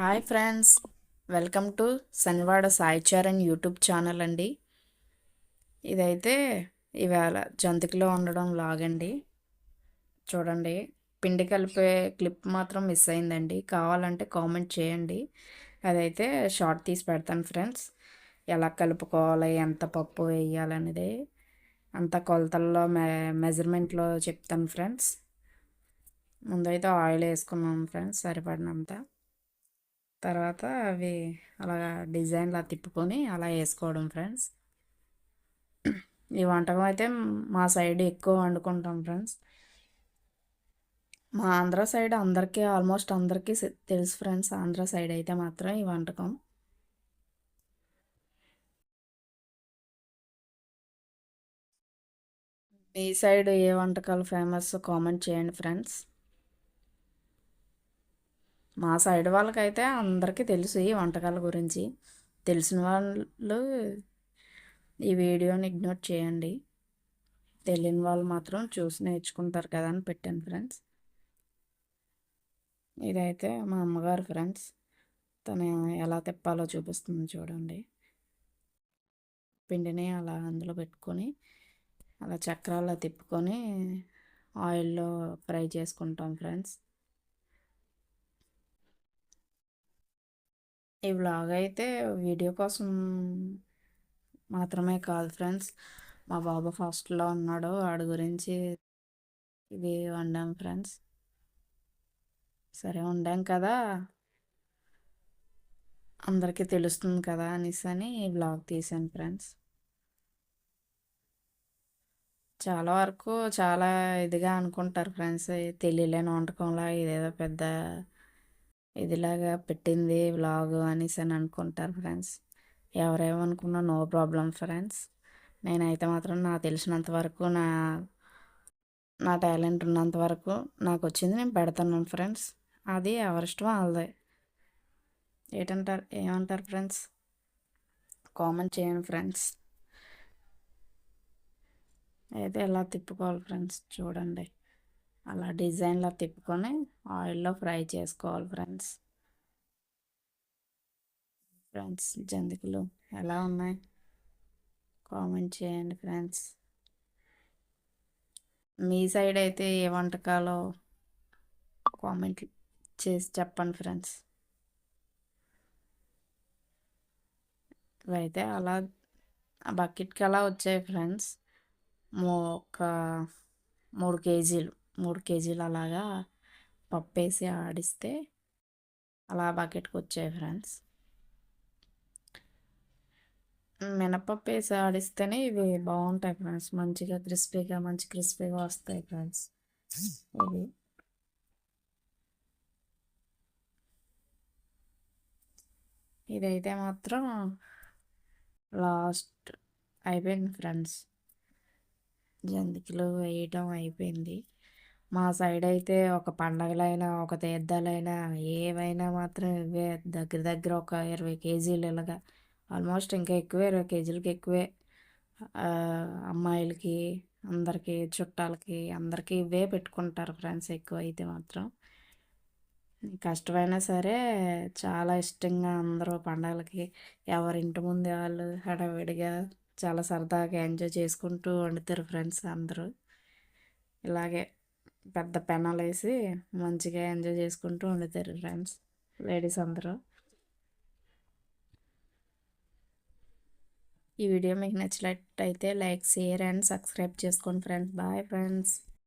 Hi friends welcome to Shanivada Saicharan YouTube channel అండి. ఇదైతే ఇవాళ జంతికలో ఉండడం లాగండి చూడండి పిండి కలిపే క్లిప్ మాత్రం మిస్ అయిందండి. కావాలంటే కామెంట్ చేయండి. అదైతే షార్ట్ తీసి పెడతాను ఫ్రెండ్స్. ఎలా కలుపుకోవాలి ఎంత పప్పు వేయాలనేది అంత కొలతల్లో మె మెజర్మెంట్లో చెప్తాను ఫ్రెండ్స్. ముందైతే ఆయిల్ వేసుకున్నాం ఫ్రెండ్స్ సరిపడినంత. తర్వాత అవి అలాగా డిజైన్లా తిప్పుకొని అలా వేసుకోవడం ఫ్రెండ్స్. ఈ వంటకం అయితే మా సైడ్ ఎక్కువ వండుకుంటాం ఫ్రెండ్స్. మా ఆంధ్ర సైడ్ అందరికీ ఆల్మోస్ట్ అందరికీ తెలుసు ఫ్రెండ్స్ ఆంధ్ర సైడ్ అయితే మాత్రం ఈ వంటకం. మీ సైడ్ ఏ వంటకాలు ఫేమస్ కామెంట్ చేయండి ఫ్రెండ్స్. మా సైడ్ వాళ్ళకైతే అందరికీ తెలుసు ఈ వంటకాల గురించి. తెలిసిన వాళ్ళు ఈ వీడియోని ఇగ్నోర్ చేయండి. తెలియని వాళ్ళు మాత్రం చూసి నేర్చుకుంటారు కదా అని పెట్టాను ఫ్రెండ్స్. ఇదైతే మా అమ్మగారు ఫ్రెండ్స్. తను ఎలా తిప్పాలో చూపిస్తుంది చూడండి. పిండిని అలా అందులో పెట్టుకొని అలా చక్రాల్లో తిప్పుకొని ఆయిల్లో ఫ్రై చేసుకుంటాం ఫ్రెండ్స్. ఈ వ్లాగ్ అయితే వీడియో కోసం మాత్రమే కాదు ఫ్రెండ్స్. మా బాబు ఫస్ట్లో ఉన్నాడు. వాడి గురించి ఇది వండాం ఫ్రెండ్స్. సరే వండాం కదా. అందరికీ తెలుస్తుంది కదా అనేసి అని ఈ బ్లాగ్ తీసాను ఫ్రెండ్స్. చాలా వరకు చాలా ఇదిగా అనుకుంటారు ఫ్రెండ్స్. తెలియలేని వంటకంలా ఇదేదో పెద్ద ఇదిలాగా పెట్టింది వ్లాగ్ అనేసి అని అనుకుంటారు ఫ్రెండ్స్. ఎవరేమనుకున్నా నో ప్రాబ్లం ఫ్రెండ్స్. నేనైతే మాత్రం నాకు తెలిసినంత వరకు నా నా టాలెంట్ ఉన్నంత వరకు నాకు వచ్చింది నేను పెడతాను ఫ్రెండ్స్. అది ఎవరిష్టం వాళ్ళది. ఏంటంటారు ఏమంటారు ఫ్రెండ్స్? కామెంట్ చేయండి ఫ్రెండ్స్. అయితే ఎలా తిప్పుకోవాలి ఫ్రెండ్స్? చూడండి. అలా డిజైన్లో తిప్పుకొని ఆయిల్లో ఫ్రై చేసుకోవాలి ఫ్రెండ్స్. ఫ్రెండ్స్ జంతికలు ఎలా ఉన్నాయి? కామెంట్ చేయండి ఫ్రెండ్స్. మీ సైడ్ అయితే ఏ వంటకాలో కామెంట్ చేసి చెప్పండి ఫ్రెండ్స్. ఇవైతే అలా బకెట్కి అలా వచ్చాయి ఫ్రెండ్స్. ఒక మూడు కేజీలు. మూడు కేజీలు అలాగా పప్పు వేసి ఆడిస్తే అలా బకెట్కి వచ్చాయి ఫ్రెండ్స్. మినపప్పు వేసి ఆడిస్తేనే ఇవి బాగుంటాయి ఫ్రెండ్స్. మంచిగా క్రిస్పీగా మంచి క్రిస్పీగా వస్తాయి ఫ్రెండ్స్. ఇవి. ఇదైతే మాత్రం లాస్ట్ అయిపోయింది ఫ్రెండ్స్. జంతికలు వేయటం అయిపోయింది. మా సైడ్ అయితే ఒక పండగలైనా ఒక తీర్థాలైనా ఏవైనా మాత్రం ఇవే. దగ్గర దగ్గర ఒక ఇరవై కేజీలు ఇలాగా. ఆల్మోస్ట్ ఇంకా ఎక్కువే ఇరవై కేజీలకి ఎక్కువే. అమ్మాయిలకి అందరికీ చుట్టాలకి అందరికీ ఇవే పెట్టుకుంటారు ఫ్రెండ్స్ ఎక్కువ అయితే మాత్రం. కష్టమైనా సరే చాలా ఇష్టంగా అందరూ పండగలకి ఎవరింటి ముందు వాళ్ళు హడావిడిగా చాలా సరదాగా ఎంజాయ్ చేసుకుంటూ వండుతారు ఫ్రెండ్స్ అందరూ. ఇలాగే. పెద్ద పెనాలు వేసి మంచిగా ఎంజాయ్ చేసుకుంటూ వండుతారు ఫ్రెండ్స్ లేడీస్ అందరూ. ఈ వీడియో మీకు నచ్చినట్టయితే లైక్ షేర్ అండ్ సబ్స్క్రైబ్ చేసుకోండి ఫ్రెండ్స్. Bye friends.